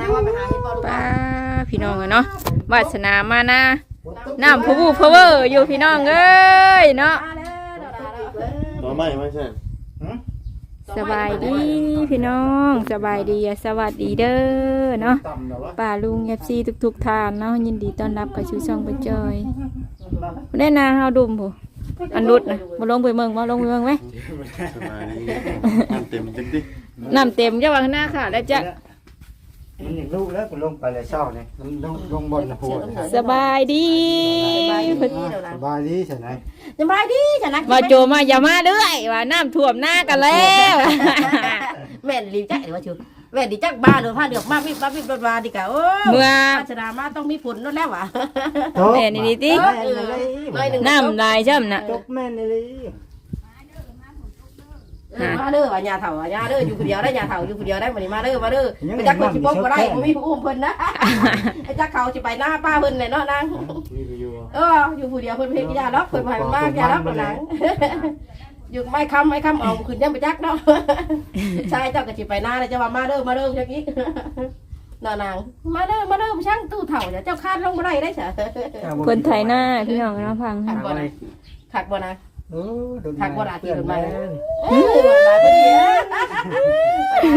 นางว่าไปหาเฮ็ดบ่ลูกป้าพี่น้องอะเนาะวาสนามานะน้ำผู้ผู้เพอเวอร์อยู่พี่น้องเอ้ยเนาะมาแล้วดาดาหน่อไม้ไม่ใช่สบายดีพี่น้องสบายดีอะสวัสดีเด้อเนาะต่ำแล้ววะป้าลุงเอฟซีทุกๆทานเนาะยินดีต้อนรับกับชูช่องไปจอยได้นาเฮาดุมผู้อันรุดนะมาลงไปเมืองมาลงไปเมืองไหมสบายดีน้ำเต็มจังดิน้ำเต็มจะวางหน้าค่ะแล้วจะ มันอย่างลูกแล้วก็ลงไปเลยเช้าเนี่ยมันลงลงบนหัวเนี่ยสบายดีสบายดีเดี๋ยวนะสบายดีใช่ไหมสบายดีจ้ะนะมาโจมาอย่ามาเรื่อยว่าน้ำท่วมหน้ากันแล้วแม่นรีบจักหรือว่าชูแม่นดีจักบ้านหรือผ้าเดือกมากวิบมาวิบรถวาดีกะโอ้เมื่อราชดามาต้องมีผลนั่นแล้ววะแม่นี่ดิติเออเออน้อยหนึ่งน้ำลายช่ำน่ะจกแม่น เลยเออมาเด้อว่าญาเฒ่าว่าญาเด้ออยู่คนเดียวได้ญาเฒ่าอยู่คนเดียวได้มื้อนี้มาเด้อมาเด้อไปจักคนสิบ่บ่ได้บ่มีผู้อุ้มเพิ่นนะไอ้จักเขาสิไปหน้าป้าเพิ่นเลยเนาะนางนี่ก็อยู่เอออยู่ผู้เดียวเพิ่นเพิ่นยาล็อกเพิ่นบ่ให้มันมากยาล็อกบ่หนังอยู่ไม่ค้ำไม่ค้ำเอาขึ้นยังไปจักเนาะชายเจ้าก็สิไปหน้าเลยจะว่ามาเด้อมาเด้อจักนี้นอนางมาเด้อมาเด้อช่างตู้เฒ่าเดี๋ยวเจ้าคาดลงบ่ได้ได้ซะคนไทยหน้าพี่น้องเนาะพังขักบ่นะขักบ่นะ โอ้โดนทักบ่ล่ะที่โดนไม้เพื่อนเอ้ยมาพอดี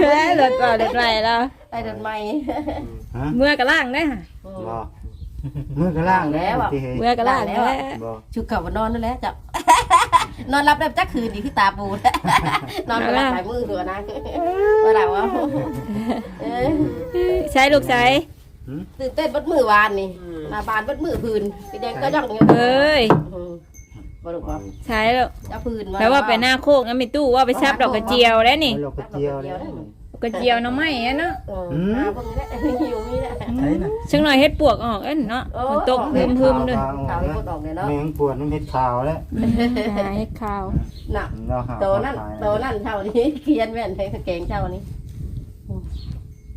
เฮ้ยเดือดก่อนเดือดไรแล้วได้โดนไม้ฮะเมื่อกระล่างได้ค่ะบ่มือกระล่างแล้วที่เห็นเมื่อกระล่างแล้วบ่ชุกเก่าบ่นอนนั่นแหละจ้ะ นอนรับได้จักคืนนี่คือตาปูนนอนบ่หลับหลายมือตัวนะบ่หลับว่าเอ้ยใช้ลูกใช้ตื่นเต้นเบดมือวานนี่หน้าบานเบดมือพื้นพี่แดงก็ย่องอยู่เอ้ย อืม บ่รู้ว่าใช้แล้วจะพื้นแปลว่าไปหน้าโคกงั้นไม่ตู้ว่าไปชับดอกกระเจียวแล้วนี่เรากระเจียวเลยกระเจียวน้ำไม้อะเนาะเออหน้าเพิ่นนี่แหละหิวนี่แหละไอ้น่ะช่างหน่อยเฮ็ดปวกออกเอ้นเนาะฝนตกพึมพึมๆด้วยขาวให้คนออกเลยเนาะแมงปวดน้ำเห็ดขาวแล้วหาเฮ็ดข้าวน่ะเราหาโตนั่นโตนั่นเท่านี้เขียนแว่นให้แกงเท่านี้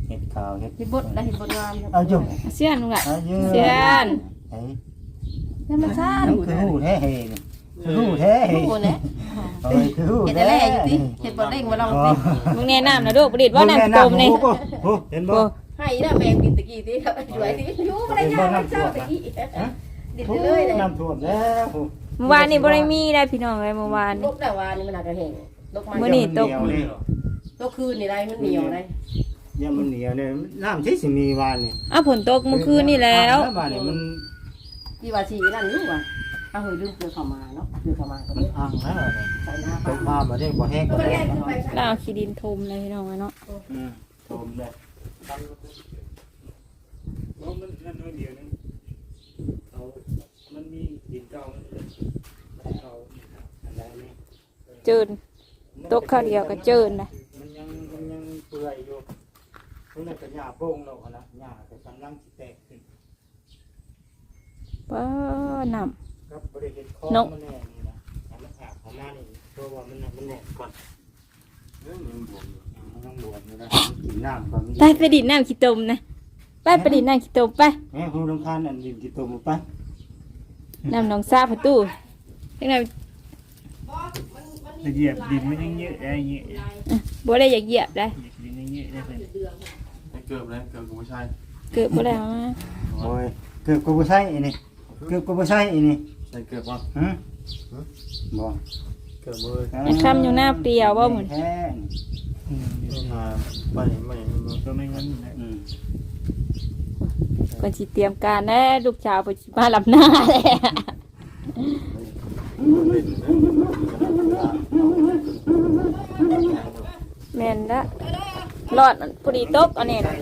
เห็ดขาวเห็ดที่บดได้เห็นบดงามเอาจุ่มเสี้ยนลุงละเอาเยเสี้ยนไอ้นี่มันซ่านั่นคือหูแท้เฮนี่ คือหูแท้เฮโอ้เนี่ยเอ้ยคือหูเห็ดแท้อะไรอยู่ที่เห็ดบดเร่งมาลองสิมึงแนะนำนะลูกประดิษฐ์ว่าน้ำต้มนี่โอ้เห็นบ่โอ้ให้นะแมงกินตะกี้ที่สวยที่ยูไม่ได้ยากมันเศร้าตะกี้ดิบเลยเลยน้ำท่วมแล้วเมื่อวานนี่บ่ได้มีได้พี่น้องเลยเมื่อวานลนี่กแต่ว่านี่มันอาจจะเห็นลกมามื้อนี้ตกลกคืนนี่ได้มันเหนียวได้ยามันเหนียวเนี่ยน้ำที่สิมีวานนี่อ้าวฝนตกเมื่อคืนนี่แล้ววานนี่มันที่ว่าชีนั่นรู้ป่ะเอาเฮ้ยลืมเกลือเข้ามาเนาะเกลือเข้ามาก็มันไม่พังแล้วเนี่ยใส่หน้าตกมาบ่ได้บ่แห้งก็ก็ไม่ได้แก้ขึ้นไปแล้วเอาขี้ดินทมเลยพี่น้องเนาะอืมท่วมเลยมันนั่นน้อยเดียวนึงเอามันมีดินเก่ามันเอาอะไรนี่เจินตกข้าวเดียวก็เจินนะมันยังมันยังเปื่อยอยู่มันน่ะก็หญ้าโป่งแล้วนะหญ้าก็กำลังสิแตกขึ้นป้าน้ ครับบริเวณคอมันแน่นี่นะเอามันอาบเข้ามานี่เพราะว่ามันน่ะมันแน่นก่อนเอ้ยมันบวมอยู่มันต้องบวมอยู่นะมันกินน้ำก่อนมันำไปไปดิดน้ำขี้ตมนะไปไปดิดน้ำขี้ตมไปแม่หูรำคาญอันดินกินตัวหมดไปน้ำหนองซาประตูจังไดเหยียบดินมันยังเยอะได้เยอะบ่ได้อยากเหยียบได้ดินยังเยอะได้เพิ่นให้เกือบเลยเกือบกูไม่ใช่เกิดบ่ได้เอามาโอ้ยเกือบกูบ่ใช่อีนี่เกือบกูบ่ใช่อีนี่ใส่เกือบป่ะฮะบ่เกือบมือไอ้คำอยู่หน้าเปรียวบ่หมุนแท้นี่ต้องหาไปไม่ไม่ก็ไม่งั้นนะอืมก่อนสิเตรียมการแน่ลูกสาวไปสิมารับหน้าเลยเล่นนะแม่นละรอดพอดีตกอันนี้นะ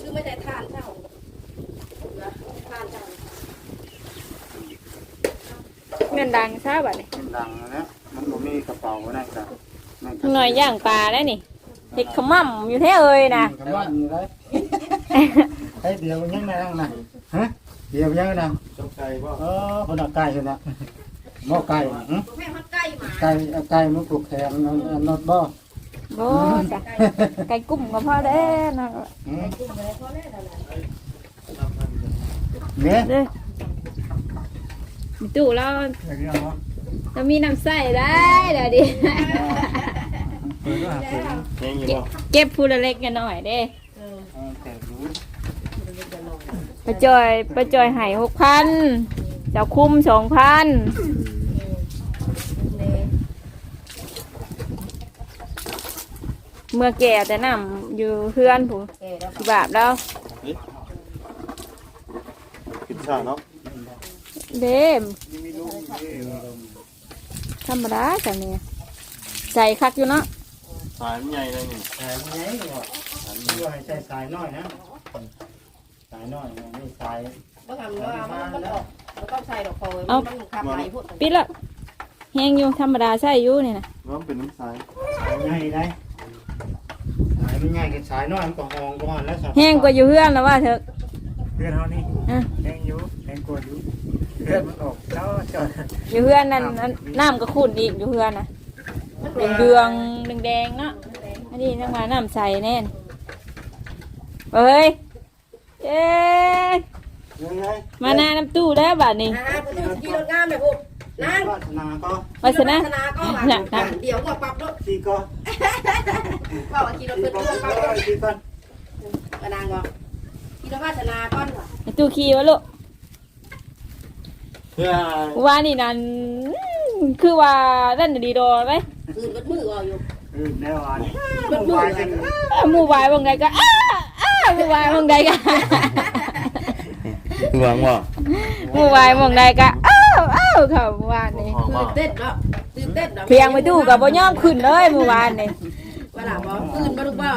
คือไม่ได้ทานเท่าทานเท่า เงินดังซาบัดนี้มันดังแล้วมันบ่มีกระเป๋านั่นครับนั่นก็หน่อยย่างปลาได้นี่เห็ดขมั่มอยู่แท้เอ่ยนะกำลังอยู่เลยไอ้เดียวยังไงนั่งนะฮะเดียวยังนะจงใจป่ะเออคนเอาไก่คนน่ะหม้อไก่หึแม่มันใกล้มาไก่เอาไก่มาปลูกแขงเอาเอานอดบ่โอ้จ้ะไก่กุ้มก็พอได้นะ หึกุ้งเลย พอแล้วนั่นแหละเนี่ยเด้อมีตู้เราแล้วก็เอาเรามีน้ำใส่ได้เดี๋ยวดิเปิดก็หาเปิดแห้งอยู่บ่เก็บผู้ละเล็กกันหน่อยเด้เออเออแต่รู้เล็กๆน้อยปะจอยปะจอยใหายหกพันเจ้าคุ้มสองพันๆเน่เมื่อแก่แต่น้ำอยู่เพื่อนผู้แก่แล้วที่บาปแล้ว กินชาเนาะ เด้มธรรมดาจังเนี่ยใส่คักอยู่เนาะสายมันใหญ่เลยนี่สายไงก่อนด้วยใช้สายน้อยนะ สายน้อยนะนี่สายบ่ทำว่ามันมันออกมันต้องใส่ดอกโพยมันขับไหลพูดปิดละแห้งอยู่ธรรมดาใส่อยู่นี่นะน้องเป็นน้ำสายสายใหญ่ได้สายมันใหญ่กับสายน้อยมันก็หองก่อนแล้วสายแห้งกว่าอยู่เพื่อนแล้วว่าเถอะเพื่อนเขานี่อะแรงอยู่แรงกว่าอยู่ เพื่อนมันออกแล้วจอดอยู่เพื่อนนั่นนั่นน้ำก็ขุ่นอีกอยู่เพื่อนนะเดืองเดืองๆแดงๆเนาะอันนี้ต้องมาน้ำใส่แน่นเฮ้ยเอ๊ะยังไงมาหน้าน้ำตู้แล้วบัดนี้อ่าผู้ที่ขี่รถงามเลยพวกนั่งวัฒนาก็วัฒนะนาก็มาเดี๋ยวก็ปรับรถขี่ก็ว่าว่าขี่รถขี่เพิ่นก็เพิ่นปรับรถขี่ก็กระนางก็ขี่รถวาสนาก่อนว่ะไอ้ตู้ขี้วะลูก เพื่อว่านี่นั่นคือว่าเล่นดีโดอไหมคืนรถมือก็อยู่เออแน่วานรถมือวายกักันนอ้าวหมูวายบางไงก็อ้าอ้าหมูวายบางไงก็หวังว่าหมูวายบางไงก็อ้าวอ้าวเขาเมื่อวานนี่ตื่นเต้นเนาะตื่นเต้นเนาะเพียงไปตู้กับบ่ยอมขึ้นเลยเมื่อวานนี่เวลาบ่พื้นบ่ลูกบ่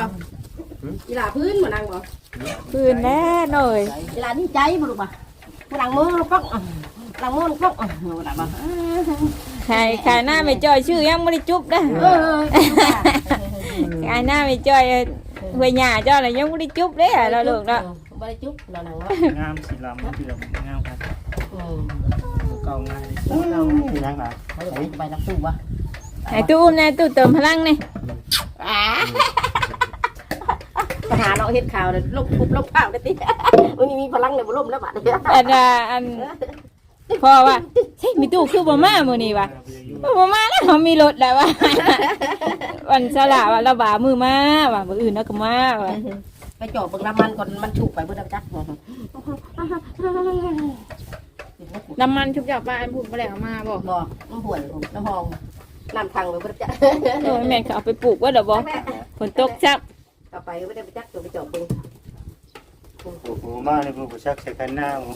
อีหลาพื้นบ่นางบ่ขึ้นแน่หน่อยอีหลานี่ใจบ่ลูกบ่บ่นางมือปัก นางมือปักบ่ล่ะบ่ใครใครหน้าไม่จอยชื่อยังไม่ได้จุ๊บนะเออใครหน้าไม่จอยเวยหน้าเจ้าอะไรยังไม่ได้จุ๊บเลยเราลูกเนาะบ่ได้จุ๊บนางเนาะงามสีลำเสื่อมงามครับอืมเก่าง่ายเราขี่นั่งหนาไปไปนักสู้บ่ไอ้ตู้อุ้มนะตู้เติมพลังนี่ปัญหาเราเฮ็ดข่าวเลยลบทุบลบข่าวได้ติวันนี้มีพลังเลยบ่ล่มแล้วบัดนี้อันน่ะอัน พ่อว่าเฮ้ยมีตู้คือบ่มามื้อนี้วะบ่มาแล้วเขามีรถแล้ววะวันสละว่าเราบ่ามือมาว่ามื้ออื่นเราก็มาว่ะไปจอบเบิ่งน้ำมันก่อนมันฉุกไปเบิ่งจักน้ำมันชุบจับบ้านพูดบ่แล้วมาบ่บ่น้ำห่วยน้ำหองน้ำทางไปเบิ่งจักโอ้ยแม่นเขาเอาไปปลูกว่าดอกบ่ฝนตกซับกลับไปก็ไม่ได้ไปจักตัวไปจอบเบิ่งโอ้โหมาเลยพวกผู้ชักใส่กันหน้าหมู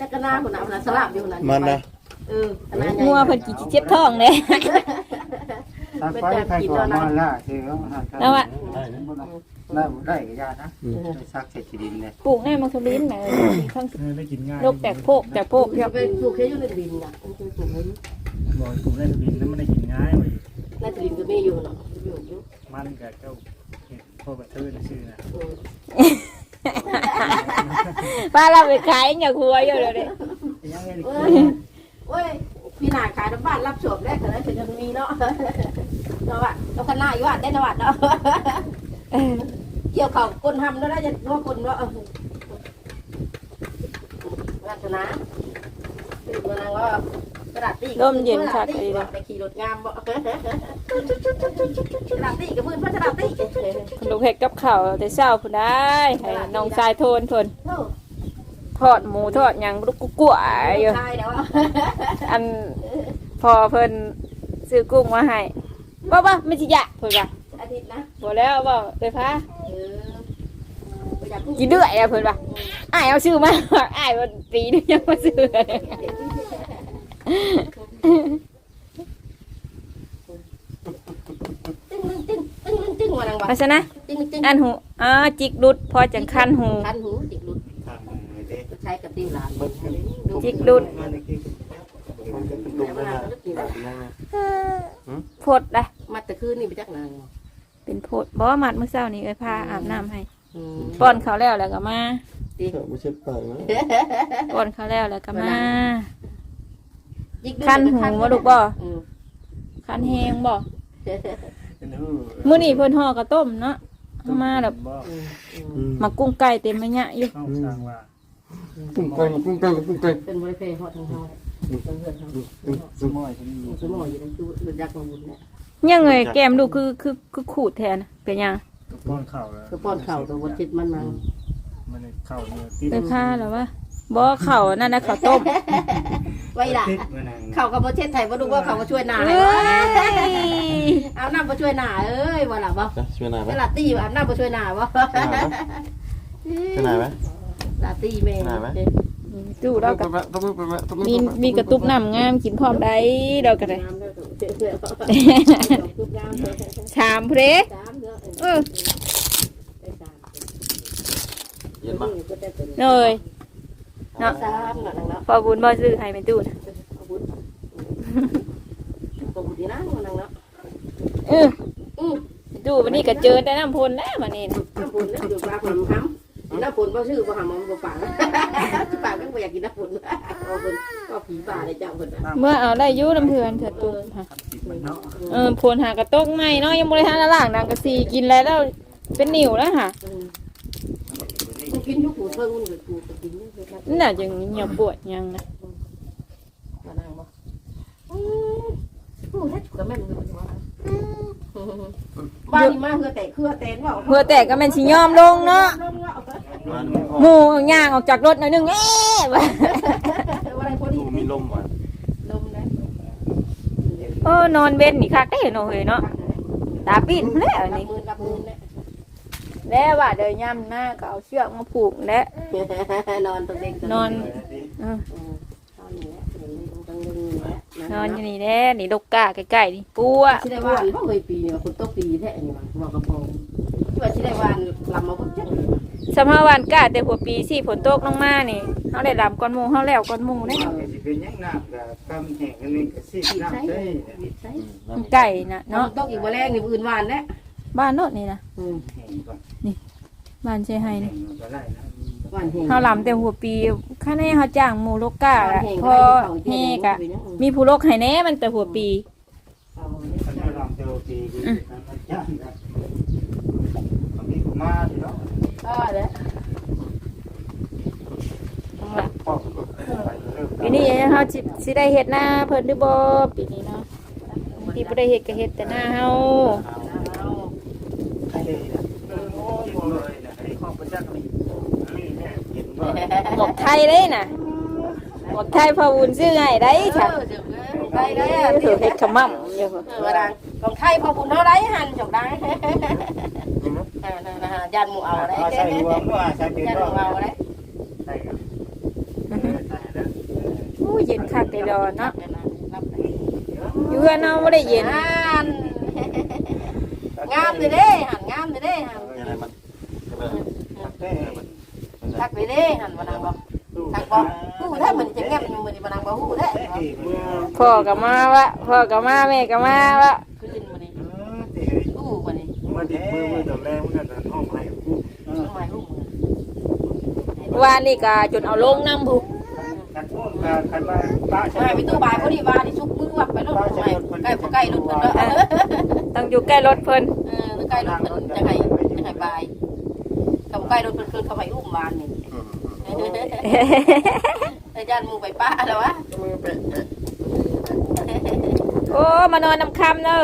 จักกะนาคนน่ะมันสลับอยู่นั่นมันนะเอออันนั้นงัวเพิ่นกี่เจ็บท้องเด้ ทางไปใครก่อนมาล่าคือเขาหาทางแล้วอะ ได้ได้ได้กับยานะไปซักใส่ขี้ดินเลยปลูกในมังสวิรัติแหม่ทั้งเออได้กินง่ายโรคแตกโพกแตกโพกจะไปปลูกแค่อยู่ในดินน่ะมันคือปลูกให้บอกปลูกได้บินแล้วไม่ได้กินง่ายเว้ยในดินก็มีอยู่เนาะอยู่อยู่มันกับเจ้าเห็ดพ่อกระเทือนชื่อนะเออ ป้าเราไปขายอย่าครัวอยู่เดี๋ยวนี้ยังไงเอ้ยโอ้ยพี่นาขายน้ำบ้านรับชมได้ขนาดถึงจะมีเนาะเนาะว่าเราคณะอยู่ว่าได้นะว่าเนาะเกี่ยวเขาคนทำแล้วได้จะว่าคนว่าเออลักษณะคือมันนางว่ากระดาษตีร่มเย็นค่ะไปขี่รถงามบ่ กระดาษตีกับพื้นพัชรตีลูกเห็ดกับข้าวแต่เช้าพุ่นได้ให้น้องชายโทนทนเท่าทอดหมูทอดหยังลูกกุ๊กกัวอยู่ใช่แล้วอันพอเพิ่นซื้อกุ้งมาให้บ่บ่ไม่สิยะเพิ่นว่าอาทิตย์นะบ่แล้วบ่ไปพาเอออยากกินเดือยอะเพิ่นว่าอ้ายเอาซื้อมาอ้ายว่าปีนึงยังบ่ซื้อเลย ตึ้งตึ้งตึ้ งตึ้งตึ้งวันนังวะว่าซะนะตึ้งตึ้งอันหูอ่าจิกดุดพอจังคันหู คันหูจิกหลุดทางมือเด็กใช้กับติ้วหลานจิกดุดมาในที่เป็นตุ่มนั่นน่ะโพดได้มาแต่คืนนี่ไปจักนางเป็นโพดบ่มัดมื้อเช้านี้เอ้ยพาอาบน้ำให้อืมป้อนเขาวแล้วแล้วก็มาเออไม่ใช่ปากนะป้อนเขาวแล้วแล้วก็มาจิกดุดคันหูบ่ลูกบ่อืมคันแฮงบ่เป็นหื้อ มื้อนี้เพิ่นห่อกระต้มเนาะเอามาแบบบ่อืมอืมอืมมากุ้งไก่เต็มมะยะอยู่เข้าสร้างว่ากุ้งไก่กุ้งไก่กุ้งไก่เป็นบริเวณหอดทางเฮาเป็นเพื่อนเฮาอืมสมอยฉันมีสมองอยู่ในตู้เป็นยักษ์มาบุญเนี่ยยังไงแก้มลูกคือคือคือขูดแทนเป็นยังป้อนข้าวแล้วคือป้อนเข่าตัวบนจิตมันมังมันข้าวเนี่ยติดไปฆ่าหรอวะบ่เข่านั่นนะข้าวต้มไว้ละติดมานางเข่ากับประเทศไทยมาดูว่าเขามาช่วยหนาเอ้ยยเอาน้ำมาช่วยหนาเอ้ยว่าหล่ะบ่จะช่วยหน่อยไหมเวลาตีอาบน้ำมาช่วยหนาบ่ช่วยหน่อยไหมลาตีแม่หนาไหมดูเรากับต้องมือต้องมือต้องมือมีมีกระตุกน้ำงามกินพร้อมได้เราก็ได้น้ำเด้อเสือๆทุกน้ำเด้อชามเพลสามเด้อเออไปสามเย็นปะเลยเนาะสามเนาะนังเนาะพอบุญบ่ซื้อให้เป็นตู้นะเอาบุญตัวบุญดีนะนังเนาะเอออือดูวันนี้ก็เจอแต่น้ำพลแล้ววันนี้นะน้ำปุ่นนะอยู่ปลาผมห้ำน้ำปุ่นบ่ชื่อบ่หำมันบ่ปากสิปากก็บ่อยากกินน้ำปุ่นเอาเพิ่นก็ผีป่าได้เจ้าเพิ่นน่ะเมื่อเอาได้อยุ่น้ำเพื่อนเถิดตู้ค่ะติดมันเนาะเออพลหากระตกไม่เนาะยังบริหารล่างนางกระซีกินแล้วแล้วเป็นนิ่วแล้วค่ะกูกินอยู่กูเพิ่งมันก็กูก็กินอยู่เพิ่นนี่น่ะยังยังปวดยังนะมานั่งบ่อือกูเฮ็ดก็แม่นอยู่ว่า บ้านนี่มาเฮือแต่เครือแตนว่าเพื่อแต่ก็แม่นสิยอมลงเนาะมันไม่พอหมูย่างออกจากรถหน่อยหนึงเอ๊ะว่ะอะไรพอดีดูมีลมว่ะลมนะเออนอนเว้นนี่คักได้เนาะเฮ้ยเนาะตาปิดแล้วรับนี่มือรับมือเนี่ยแล้วว่าเดินย่ำหน้าก็เอาเชือกมาผูกแล้วนอนตรงเด็กนอนเออน อนอยู่แล้วตรงนึงแล้ว นอนอยู่นี่แน่นี่ดกกาใกล้ๆนี่ปัวสิได้วานบ่เคยปีเนี่ยคนตกปีแท้นี่มันบอกกระโปรงที่ว่าสิได้วานลำมาบ่จังสมภาวันกาแต่หัวปีสี่ฝนตกลงมานี่เฮาได้ดำก้อนหมูเฮาแล้วก้อนหมูเด้สิเป็นยังน้ำกับกำแห้งอันนี้ก็สิน้ำได้ใช่ไก่น่ะเนาะเนาะตกอีกบ่แรงนี่อื่นวานแล้วบ้านโนดนี่นะอืมแห้งก่อนบ้านเชยไฮแห้นี่งก็ได้นะ วานแห้งเฮาลำแต่หัวปีค่าแน่เฮาจ้างหมูโลกาอะพอเฮกะ มีผู้โลกให้แน่มันแต่หัวปีคันเราลองเจอปีดีมันย่างกันมีกุมาสิเนาะก็แล้วพอไปเริ่มปีนี้เฮาสิสิได้เฮ็ดหน้าเพิ่นหรือบ่ปีนี้เนาะปีบ่ได้เฮ็ดก็เฮ็ดแต่หน้าเฮาใครได้นะโอ้ยบ่เลยนะไอ้ข้อประจักษ์นี่นี่แน่เหมกไทยเด้น่ะหมกไทยพอวุ้นซื้อให้ได้ค่ะได้ได้เออเฮ็ดขมั่มอยู่เออว่าดังของไทยพอบุญเท่าไรหันจบได้อ่านะฮะยันหมูเอาได้ยันหมูเอาได้อู้เย็นคักได้ดอนเนาะรับได้อยู่เฮือนเฮาบ่ได้เย็นงามเลยเด้หันงามเลยเด้หัน ทักเลยเด้หันมานังบอกทักบอกหูแท้เหมันจะแงบอยู่มันมานังบอกหูแท้เมื่อพ่อก็มาวะพ่อก็มาแม่ก็มาวะขึ้นมันนี่หูมันนี่มื่อติดมือมือตอนแรกมันก็ห้องให้กูทำไมหูมันวานี่ก็จนเอาลงน้ำบุกไม่ไปตู้บายพอดีว่านี่ชุกมือวับไปรถทำไมใกล้ใกล้รถกันแล้วต้องอยู่ใกล้รถเพิ่นเออใกล้รถมันจะให้จะให้บายกับใกล้รถมันคือเขาไปอุ้มวานนี่ อาจารย์มูไปป้าแล้ววะมือเปะเปะโอ้มานอนน้ำคำเนอะ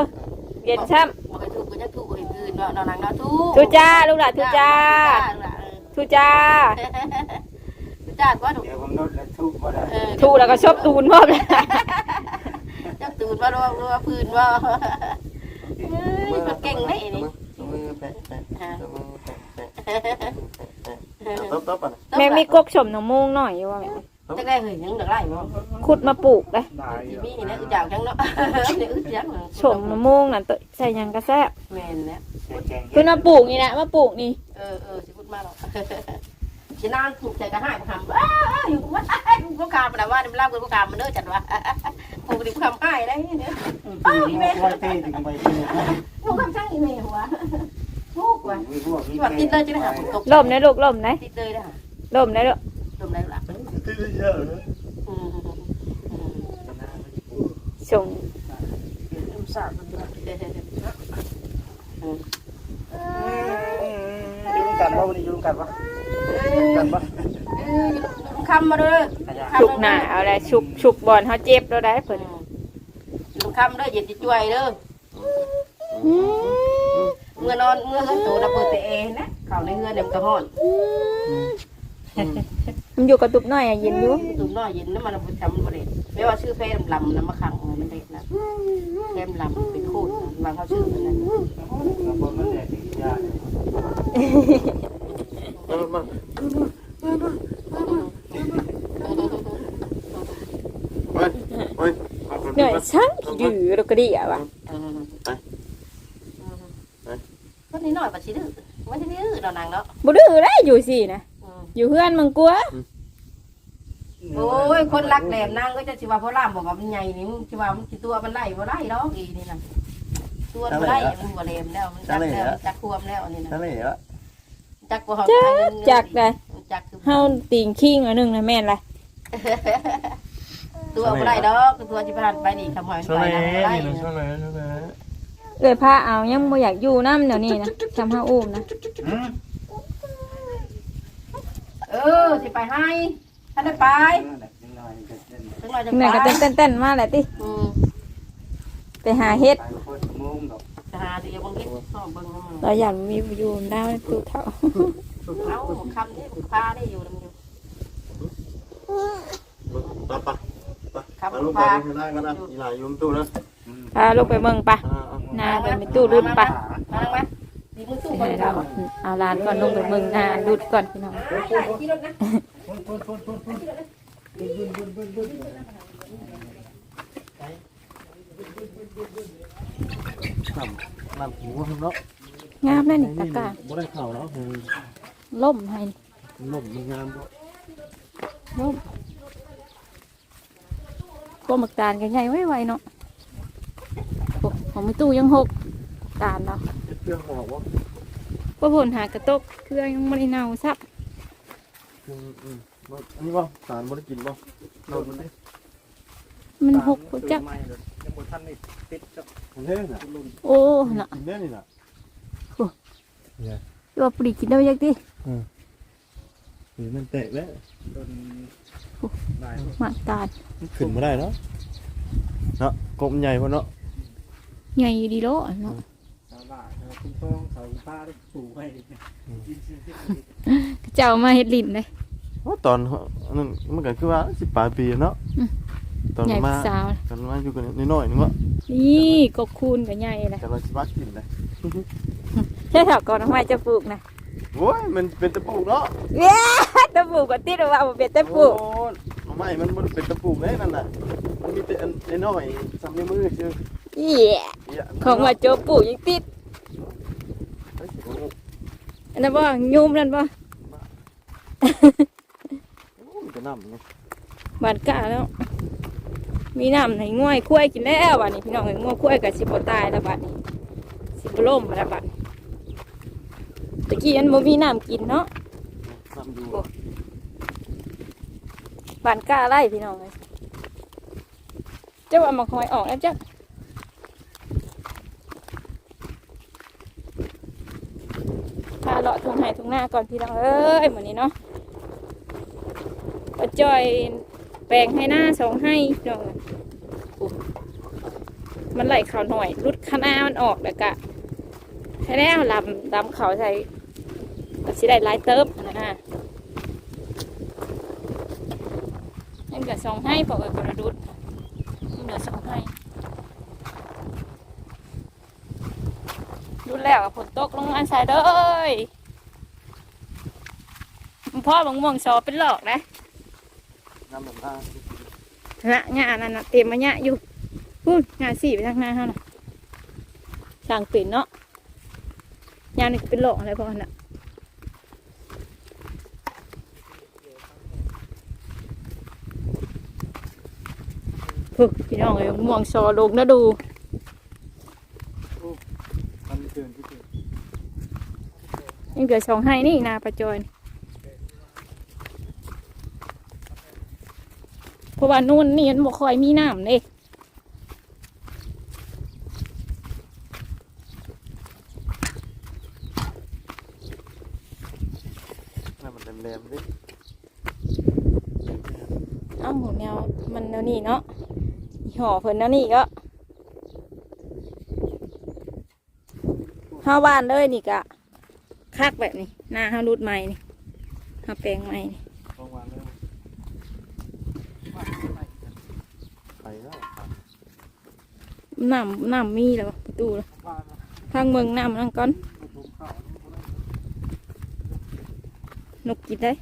เย็นช่ำมันก็ถูกก็จะถูกให้พื้นเนาะนอนนังเนาะถูกทุจ้าลูกหลานทุจ้าทุจ้าทุจ้าว่าถูกเดี๋ยวผมลดแล้วทุกบ่ได้เออทุแล้วก็ชอบตูนพร้อมเลยจักตื่นว่ารู้ว่าพื้นว่าเฮ้ยมันเก่งเลยนี่มือเปะเปะมือเปะเปะ ต๊บต๊บอะแม่มีกกชมน้ำมูงหน่อยว่าแม่จะได้เห็นยังเด็กไรมั้งขุดมาปลูกเลยได้ทีมีเนี่ยอึดจังจังเนาะเนี่ยอึดจังชมน้ำมูงนั่นตัวใส่หยังกระแซบแม่นเนี่ยแกงเพิ่นมาปลูกนี่นะมาปลูกนี่เออเออสิพูดมาหรอกฉันนั่งถูกใจกระห้ายทำอ้าอยู่ว่ากูก็กามมันว่ามันเล่ากูก็กามมันเด้อจัดว่ากูก็ดิกูทำให้ได้เนี่ยตีหัวควายเต้ถึงไปที่นี่กูทำช่างอีเมลหัวทุก วันมีพวกมีที่ว่าติดเลยจะได้หาฝนตกล่มนะลูกล่มนะติดเลยนะล่มนะลูกลมได้หรอที่เยอะเลยอืมส่งยุ่งกันบ่วันนี้ยุ่งกันบ่กันบ่คำมาเลยชุกหน้าเอาละชุกชุกบอลเฮาเจ็บแล้วได้เพิ่นลุงคำเด้อเย็นติดจ่วยเด้ออื มเมื่อนอนเมื่อเฮือนโตระเบิดแต่เองนะเข้าในเฮือนเนี่ยมันก็ฮ้อนมันอยู่กับตุบน้อยอะเย็นอยู่ตุ่มน้อยเย็นน้ำมันบ่จำบ่ได้ไม่ว่าชื่อแพร่ลำๆน้ำมะขังมันเด็ดนะแพร่ลำเป็นโคตรบางเขาชื่อมันนั่นแล้วคนมันแดดดียาเนี่ยมามาไปไปเอาคนเหนื่อยไปช่างอยู่เราก็ดีอะวะ คนนี้น้อยปะชิดื้อมันจะดื้อเรานางเนาะ บ่ดื้อได้อยู่สินะอืมอยู่เพื่อนมังกลัวโอ้ยคนรักแหลมนางก็จะชิว่าเพราะล่ามบอกว่ามันใหญ่นี่มึงชิว่ามันสิตัวมันไล่บ่ไล่ดอกอีนี่น่ะตัวมันไล่มันบ่แหลมแล้วมันจักแล้วมันจักควมแล้วอันนี้น่ะนั่นแหละจักบ่เฮาจักได้จักคือเฮาติงคิงอันหนึงนะแม่นล่ะตัวบ่ไล่ดอกตัวสิผ่านไปนี่คำหอยช่วไปยนะเลยบ่ไล่นี่ช่วยเลยช่วยเลยเอ้ยพาเอายังบ่อยากอยู่น้ำเดี๋ยวนี้นะทำเฮาอุ้มนะอืม เออสิไปให้ท่านได้ไปนั่นแหละยังไงเด็ดเด่นจังหน่อยจะแม่ก็ไปเต้นเต้นๆมาแหละติอืมไปหาเฮ็ดไปโคตรมุ้งดอกจะหาเดี๋ยวบางทีชอบเบิ่งน้ำมันเราอยากมีอยู่ดาวในตู้เท่าเอาคำนี้พาได้อยู่นำอยู่ไปไปไปครับมาลูกไปพาได้ก็ได้อีหลายยุ่มตู้นะอืมพาลูกไปเบิ่งปะอ่าหน้าเป็นตู้รุ่นปะมานั่งมา ดีมือสู้ให้คนเราเราเอาหลานก่อนลงไปเบิ่งหน้าดูดก่อนพี่น้องขี่รถนะน้ำน้ำหูเนาะงามแน่นี่ตะกร้าบ่ได้ข่าวแล้วคือล่มให้ลมมันงามบ่ล่มก็หมักตาลกันใหญ่ไวๆเนาะโอ้ของมีตู้ยังหกตาลเนาะ เครื่องออกบ่ก็ผลหากระตกเครื่องยังไม่ได้เน่าซับอืมอืมอันนี้บ่สารบ่ได้กินบ่เรามันได้มันหกหัวจักไม่เลยยังบ่ทันได้ติดกับมันแห้งน่ะโอ้น่ะกินได้นี่น่ะว่าปลีกินได้ยักดิหรือมันแตกแล้วโดนหลายหมากตาลขึ้นบ่ได้เนาะเนาะกบใหญ่พุ่นเนาะใหญ่ดีโลเนาะสาวบ้าเออคุณทองสาวป้าได้ปลูกไว้ดิกินซื้อที่เจ้ามาเฮ็ดลิ้นเลยโอ้ตอนนั้นมันก็คือว่าสิบปลายปีเนาะอืมตอนใหญ่มาสาวตอนมาอยู่กันน้อยๆนึงว่านี่กบคูณกับใหญ่เลยแต่เราสิว่ากินเลยใช่แถวก่อนทำไมจะปลูกนะโอ้ยมันเป็นตะปูเนาะเย้ตะปลูกกับติดว่าบ่เป็นตะปลูกโอ้ยไม่มันบ่ได้เป็นตะปูเลยนั่นน่ะมันมีแต่อันน้อยๆซ้ำในมือซื่อเย้ เหี้ยของว่าโจปลูกยังติดอันนั้นบ่ยุมนั่นบ่จะน้ำเนาะบานกะแล้ว มีน้ำให้ง่วยคุ้ยกินแล้วบัดนี้พี่น้องให้ง่วยคุ้ยกับสิบตายแล้วบัดนี้สิบล่มแล้วบัดตะกี้อันบ่มีน้ำกินเนาะบานกะไล่พี่น้องเลยเจ้าว่ามาคอยออกแล้วจ้ะพา เลาะทุ่งไห้ทุ่งหน้าก่อนพี่น้องเอ้ยเหมือนนี้เนาะปจอยแปลงให้หน้าสองให้น้องมันไหลเขาหน่อยรุดคณะมันออกแล้วกะให้แล้วลำลำเขาใส่ก็สิได้ลายเติบนะยังเหลือสองให้พอเอ่ยบรดุดยังเหลือสองให้รุดแล้วอะฝนตกลงมาใส่เด้ย พ่อบางม่วงซอเป็นหลอกนะน้ำแบบน้าละงานนั่นน่ะเต็มมาเนี่ยอยู่พูดงานสี่ไปทางหน้าเฮาน่ะสั่งปิ่นเนาะงานนี่เป็นหลอกอะไรพวกนั้นน่ะพูดพี่น้องเอ้ยม่วงซอลงนะดูมันเกินที่เกินยังเหลือสองให้นี่นาประจอยนี่ เพราะว่านู่นนี่มันบ่ค่อยมีน้ำเลยน้ำมันแหลมๆดิเอ้าแนวมันแนวนี้เนาะอีห่อเพิ่นแนวนี้ก็ห้าบ้านเลยนี่กะคักแบบนี้หน้าห้ารูดใหม่นี่ห้าแปลงใหม่นี่ ต้องวางเลยไปแล้ว น้ำน้ำมีแล้วประตูแล้วทางเมืองน้ำนั่งก่อนนกกินได้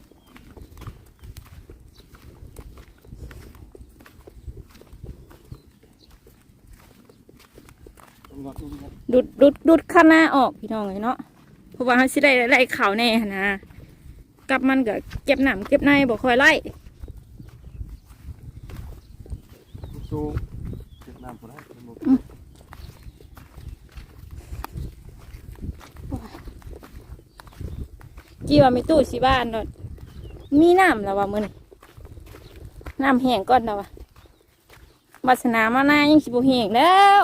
ดุดดุดดุดข้างหน้าออกพี่น้องเลยเนาะเพราะว่าเขาสิได้ไล่ข่าแน่นะ กลับมันก็เก็บหนำเก็บในบอกคอยไล่ สูงเก็บน้ำคนให้ กี่ว่ามีตู้สิบ้านเนาะมีน้ำแล้วว่ามือนน้ำแห้งก่อนแล้ววะวาสนามาหน้ายังสิบแห้งแล้ว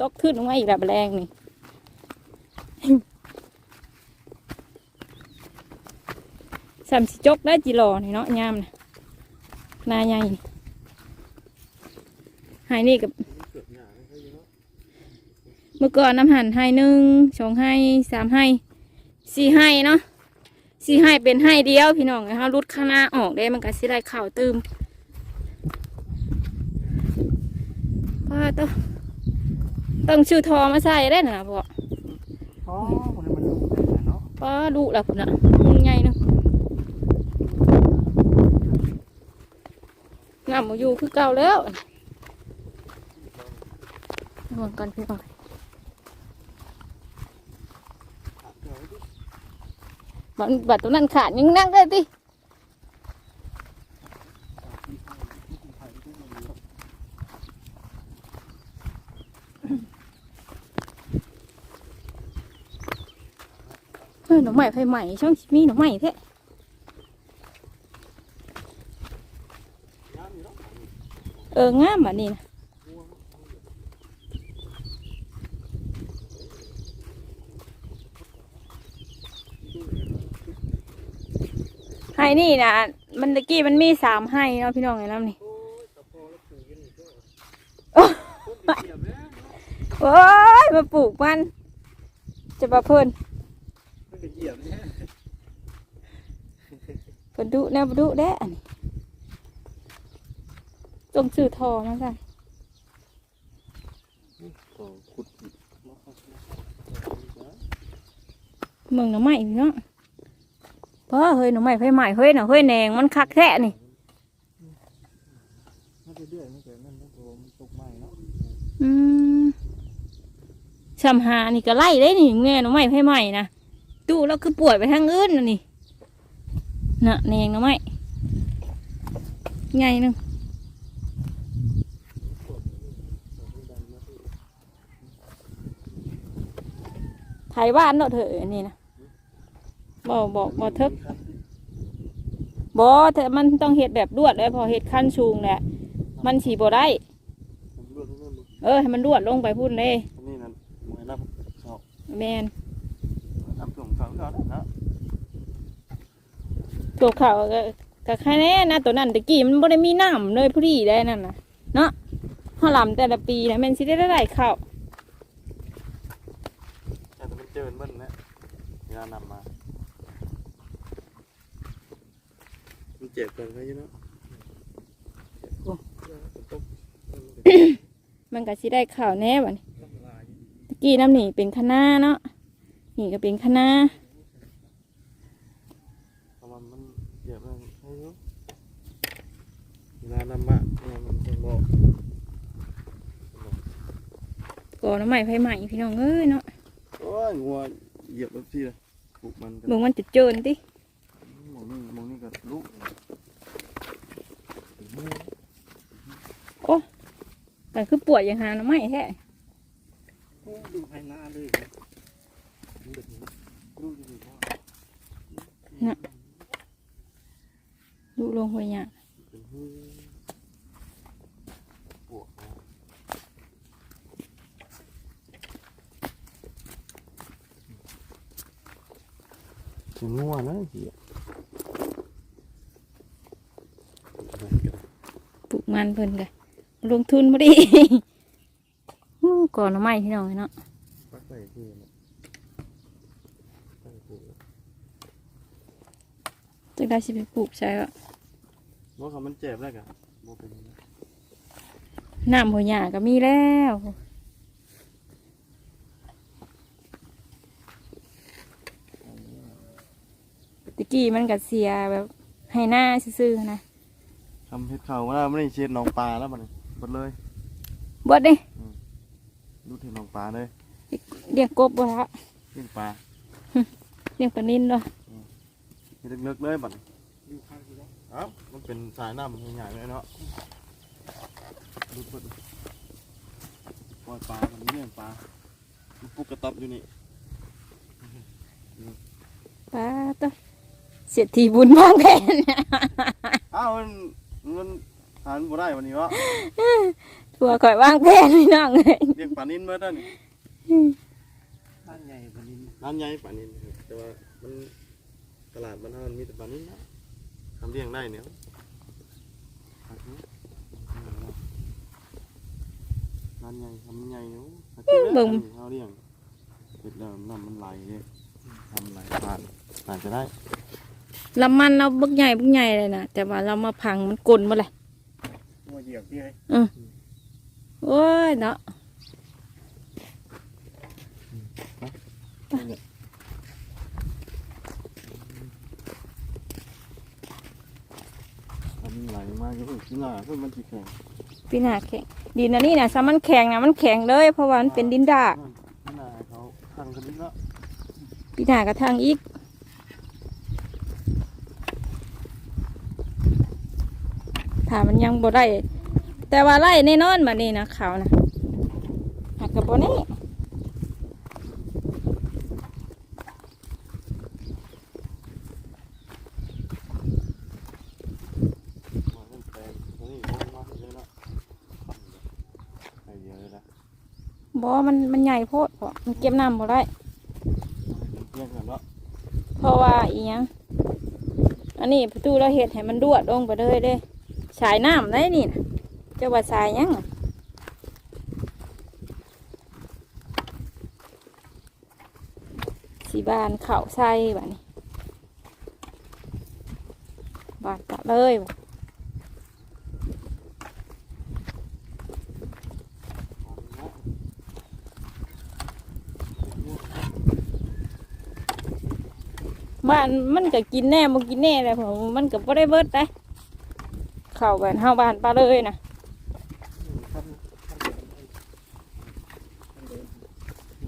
ตกขึ้นลงมาอีกแล้วแรงนี่สามสิจกได้จีรอนี่เนาะยามนะนาใหญ่นี่หายนี่กับเมื่อก่อนน้ำหันให้หนึ่งสองให้สามให้สี่ให้เนาะ สี่ให้เป็นให้เดียวพี่น้องนะคะรุดข้างหน้าออกได้มันก็สิได้ข่าวตืมป้าต้องต้องชื่อทอมาใส่ได้นะพ่ออ๋อคนนี้มันดูได้เนาะป้าดุแล้วพุ่นอะมึงใหญ่เนาะงามมาอยู่คือเก่าแล้วนอนก่อนพี่ก่อน บัดบัดตัวนั้นขาดยังนั่งได้ติเฮ้ยหน่อไม้ไฟใหม่ช่องมีหน่อไม้แท้เอองามแบบนี้นะ ไห้นี่นะมันตะกี้มันมีสามไห้เนาะพี่น้องไงน้ำนี่โอ้ยมาปลูกมัน จะมาเพิ่นมันก็เหยียบเนี่ยเพิ่นดุแนวบ่ดุแด้อันนี้จงซื้อทอมาใส่ก็ขุดอีกเมืองหน่อไม้พี่น้อง เพราะเฮ้ยหน่อไม้ไฟใหม่เฮ้ยหน่อเฮ้ยแหนงมันคักแท้นี่มันจะเดือดมันเกิดนั่นมันตกไม้เนาะอืมชำหานี่ก็ไล่ได้นี่แง่หน่อไม้ไฟใหม่นะดูแล้วคือปวดไปทางอื่นนะนี่น่ะแหนงหน่อไม้ไงนึงไทยบ้านเนาะเถอะนี่นะ บอกบอกบอกเถอะบอแต่มันต้องเห็ดแบบรวดเลยพอเห็ดขั้นสูงแหละมันฉีบ่ได้ผมรวดรวดรวดเออให้มันรวดลงไปพุ่นเลยอันนี้นั่นหมายนับสอบแมนนับส่งสองก่อนนะตัวเขาก็ก็แค่นี้นะตัวนั้นตะกี้มันบ่ได้มีน้ำเลยผู้ดีได้นั่นนะเนาะข้าวหลำแต่ละปีนะแมันสิได้ได้ข้าวแต่มันเจอมันนะเวลานำมามัน เจ็บกันไหมเนาะมันก็สิได้ข้าวแน่บัดนี้ตะกี้น้ำนี่เป็นคะน้าเนาะนี่ก็เป็นคะน้าประมาณมันเจ็บมันให้เนาะเวลานำมาเนี่ยมันจะบอกก่อน้ำใหม่ไฟใหม่พี่น้องเอ้ยเนาะโอ้ยงัวเหยียบแบบที่เลยปลุกมันกันเบิ่งมันจะเจินติมองนี่มองนี่ก็ลุก แต่คือปวดอย่างหาน้ำใหม่แท้ดูภายหน้าเลยดูดูดูดูลงไปเนี่ยเป็นหูปวดจะงัวนะเหี้ย ปลูก มันเพิ่นกันลงทุนบ่ดีอู้ก่อนน้ำใหม่พี่น้องเนาะปักใส่ที่ลูกจังได้สิไปปลูกใช่ก็บ่เขามันเจ็บแล้วกะบ่เป็นไรน้ำหัวหญ้าก็มีแล้วตะกี้มันก็เสียแบบให้หน้าซื่อๆนะ ทำเฮ็ดข้าวมาแล้วไม่ได้เช็ดหนองปลาแล้วบัดนี้หมดเลยบดเด้ดูถึงหนองปลาเลยเลี้ยงกบบ่ละเลี้ยงปลาเลี้ยงปลานิ่นด้วยเฮ็ดเล็กๆเลยบัดนี้อยู่ข้างที่แล้วเอ้ามันเป็นสายน้ำใหญ่ๆเลยเนาะดูเพิ่นปล่อยปลามันเลี้ยงปลามันปลูกกระต๊อบอยู่นี่ปลาตัวเศรษฐีบุญวางแผนอ้าว มันมันหาบ่ได้วันนี้วะทัวข่อยวางแผนพี่น้องเลยเรียกปลานินเมื่อนั้นบ้านใหญ่กว่านี้ร้านใหญ่ปลานินครับแต่ว่ามันตลาดมันเท่ามันมีแต่ปลานินนะทำเลี้ยงได้เนี่ยร้านใหญ่ทำใหญ่เนาะเขาเลี้ยงเสร็จแล้วน้ำมันไหลเลยทำไหลผ่านผ่านจะได้ ลำมันเราบึกใหญ่บึกใหญ่เลยนะแต่ว่าเรามาพังมันกลนหมาเลยหัวเหยียบพี่ไอ้โอ้ยเนาะทำไหลมากก็คือกีฬาเพื่อมันจีแข็งปีหน้าแข็งดินอันนี้นะถ้ามันแข็งนะมันแข็งเลย เพราะว่ามันเป็นดินดากขนาดเขาตั้งกันนี้แล้วปีหน้ากระทางอีก ถ้ามันยังบ่ได้ แต่ว่าไล่แน่นอนแบบนี้นะเขานะหักกับบ่แน่มาเล่นแปลงนี่ลงมาเยอะแล้วไปเยอลมันมันใหญ่โพดพราะมันเก็บน้ำบ่ได้เพื่อนกันแล้วเพราะว่าอีหยังอันนี้ประตูเราเห็ดให้มันดวดลงไปเลยเด้ สายน้ำได้นี่นะเจ้าว่าสายยังสีบานเข่าใส่แบบนี้บานตะเลยบ้านมันก็กินแน่บ่กินแน่เลยผมมันก็บ่ได้เบิดได้ เข่าบ้านเฮาบ้านปลาเลยนะ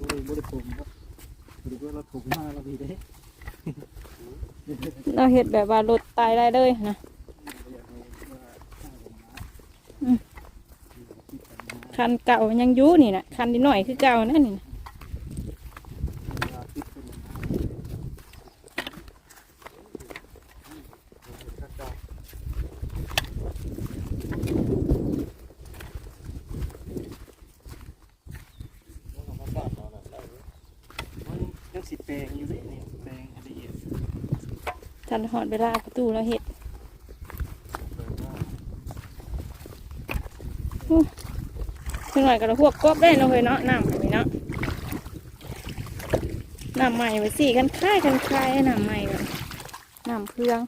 บริบริผมครับบริบริผมมาแล้วพี่เด้เราเห็ดแบบว่ารถตายได้เลยนะคันเก่ายังอยู่นี่นะคันนิดหน่อยคือเก่านั่นนี่นะมันยังสิแปลงอยู่เลยนี่แปลงละเอียด ทันหอดเวลาประตูเราเห็ดขึ้นหน่อยก็เราพวกกบได้เนาะเฮ้ยเนาะน้ำไปเนาะน้ำใหม่ไปสี่กันคล้ายกันคล้ายน้ำใหม่เลยน้ำเพื่อง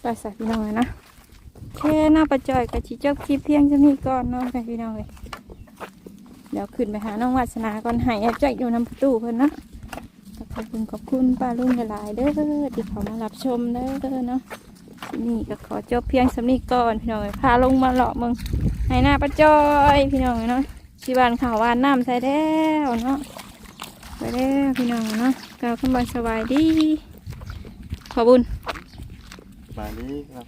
ไปใส่พี่น้องเลยนะแค่หน้าประจอยกับชิจบคลิปเพียงจะมีก่อนเนาะไปพี่น้องเลย เดี๋ยวขึ้นไปหาน้องวัสนาก่อนหายแอบใจอยู่น้ำประตูเพิ่อนเนาะขอบคุณขอบคุณป้าลุงหลายเด้อที่เขามารับชมเด้อเนาะนี่ก็ขอจบเพียงสำนีก่อนพี่น้องพาลงมาเลาะมึงให้หน้าป้าจอยพี่น้องเนาะชีบานข่าววานน้ำใส่แล้วเนาะไปแล้วพี่น้องเนาะกล่าวคำบายสบายดีขอบุญป่านนี้ครับ